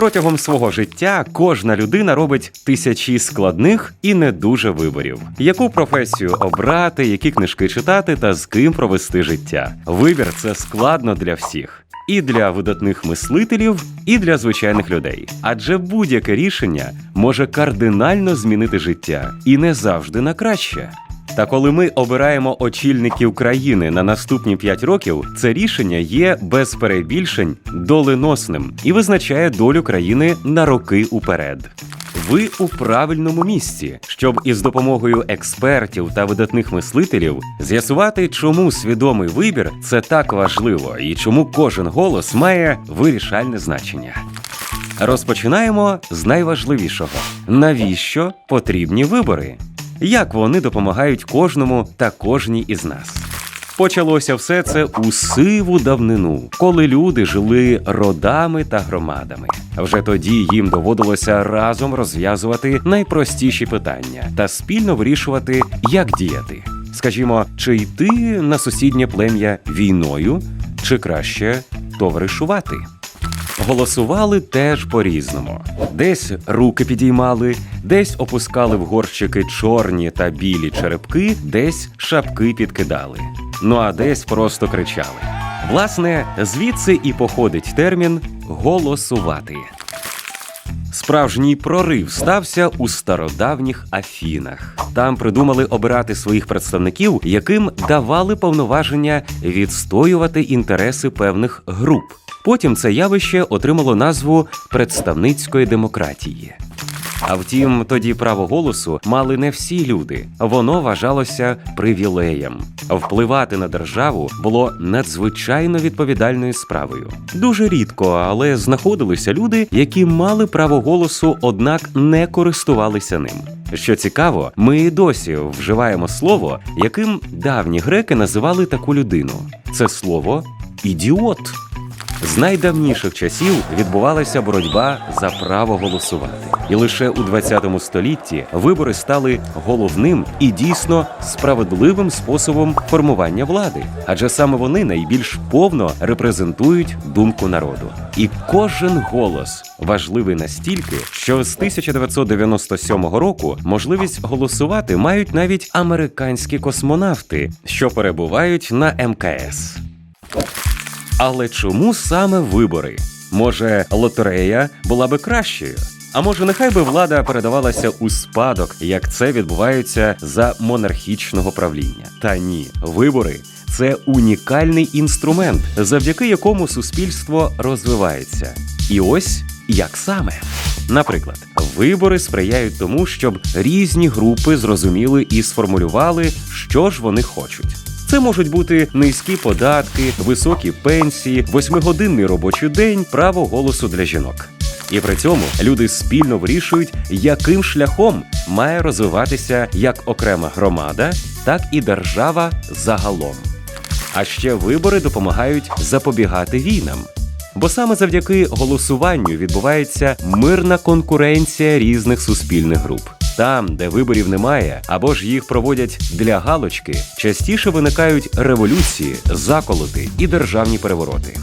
Протягом свого життя кожна людина робить тисячі складних і не дуже виборів: яку професію обрати, які книжки читати та з ким провести життя. Вибір це складно для всіх. І для видатних мислителів, і для звичайних людей. Адже будь-яке рішення може кардинально змінити життя і не завжди на краще. Та коли ми обираємо очільників країни на наступні 5 років, це рішення є без перебільшень доленосним і визначає долю країни на роки уперед. Ви у правильному місці, щоб із допомогою експертів та видатних мислителів з'ясувати, чому свідомий вибір це так важливо і чому кожен голос має вирішальне значення. Розпочинаємо з найважливішого: навіщо потрібні вибори? Як вони допомагають кожному та кожній із нас? Почалося все це у сиву давнину, коли люди жили родами та громадами. Вже тоді їм доводилося разом розв'язувати найпростіші питання та спільно вирішувати, як діяти. Скажімо, чи йти на сусіднє плем'я війною, чи краще товаришувати. Голосували теж по-різному. Десь руки підіймали, десь опускали в горщики чорні та білі черепки, десь шапки підкидали. Ну а десь просто кричали. Власне, звідси і походить термін голосувати. Справжній прорив стався у стародавніх Афінах. Там придумали обирати своїх представників, яким давали повноваження відстоювати інтереси певних груп. Потім це явище отримало назву представницької демократії. А втім, тоді право голосу мали не всі люди. Воно вважалося привілеєм. Впливати на державу було надзвичайно відповідальною справою. Дуже рідко, але знаходилися люди, які мали право голосу, однак не користувалися ним. Що цікаво, ми і досі вживаємо слово, яким давні греки називали таку людину. Це слово ідіот. З найдавніших часів відбувалася боротьба за право голосувати, і лише у 20 столітті вибори стали головним і дійсно справедливим способом формування влади, адже саме вони найбільш повно репрезентують думку народу. І кожен голос важливий настільки, що з 1997 року можливість голосувати мають навіть американські космонавти, що перебувають на МКС. Але чому саме вибори? Може, лотерея була би кращою? А може, нехай би влада передавалася у спадок, як це відбувається за монархічного правління? Та ні, вибори це унікальний інструмент, завдяки якому суспільство розвивається. І ось як саме. Наприклад, вибори сприяють тому, щоб різні групи зрозуміли і сформулювали, що ж вони хочуть. Це можуть бути низькі податки, високі пенсії, восьмигодинний робочий день, право голосу для жінок. І при цьому люди спільно вирішують, яким шляхом має розвиватися як окрема громада, так і держава загалом. А ще вибори допомагають запобігати війнам. Бо саме завдяки голосуванню відбувається мирна конкуренція різних суспільних груп. Там, де виборів немає, або ж їх проводять для галочки, частіше виникають революції, заколоти і державні перевороти.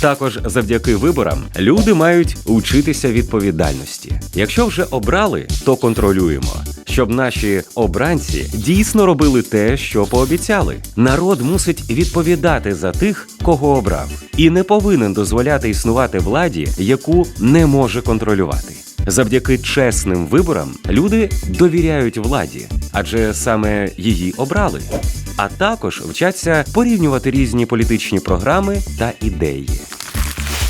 Також завдяки виборам люди мають учитися відповідальності. Якщо вже обрали, то контролюємо, щоб наші обранці дійсно робили те, що пообіцяли. Народ мусить відповідати за тих, кого обрав, і не повинен дозволяти існувати владі, яку не може контролювати. Завдяки чесним виборам люди довіряють владі, адже саме її обрали. А також вчаться порівнювати різні політичні програми та ідеї.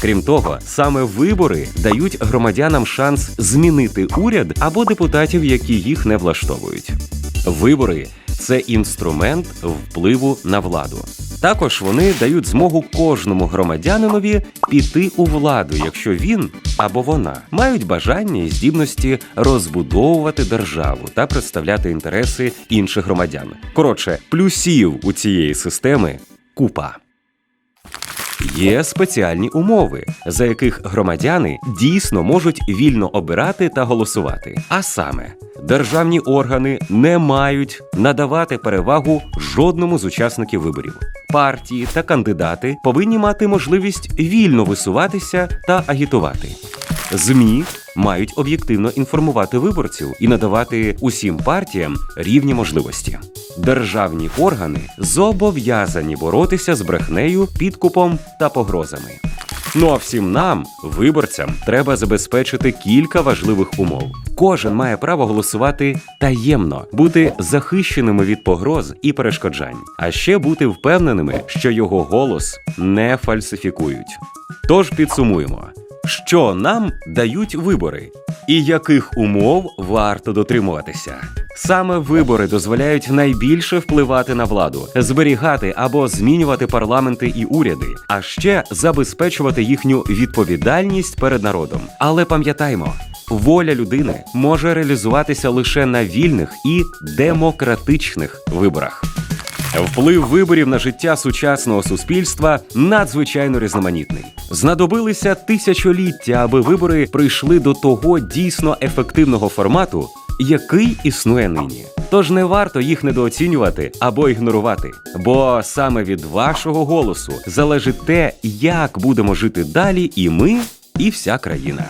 Крім того, саме вибори дають громадянам шанс змінити уряд або депутатів, які їх не влаштовують. Вибори це інструмент впливу на владу. Також вони дають змогу кожному громадянинові піти у владу, якщо він або вона мають бажання і здібності розбудовувати державу та представляти інтереси інших громадян. Коротше, плюсів у цієї системи купа. Є спеціальні умови, за яких громадяни дійсно можуть вільно обирати та голосувати. А саме, державні органи не мають надавати перевагу жодному з учасників виборів. Партії та кандидати повинні мати можливість вільно висуватися та агітувати. ЗМІ мають об'єктивно інформувати виборців і надавати усім партіям рівні можливості. Державні органи зобов'язані боротися з брехнею, підкупом та погрозами. Ну а всім нам, виборцям, треба забезпечити кілька важливих умов. Кожен має право голосувати таємно, бути захищеними від погроз і перешкоджань, а ще бути впевненими, що його голос не фальсифікують. Тож підсумуємо, що нам дають вибори, і яких умов варто дотримуватися. Саме вибори дозволяють найбільше впливати на владу, зберігати або змінювати парламенти і уряди, а ще забезпечувати їхню відповідальність перед народом. Але пам'ятаймо, воля людини може реалізуватися лише на вільних і демократичних виборах. Вплив виборів на життя сучасного суспільства надзвичайно різноманітний. Знадобилися тисячоліття, аби вибори прийшли до того дійсно ефективного формату, який існує нині. Тож не варто їх недооцінювати або ігнорувати, бо саме від вашого голосу залежить те, як будемо жити далі, і ми, і вся країна.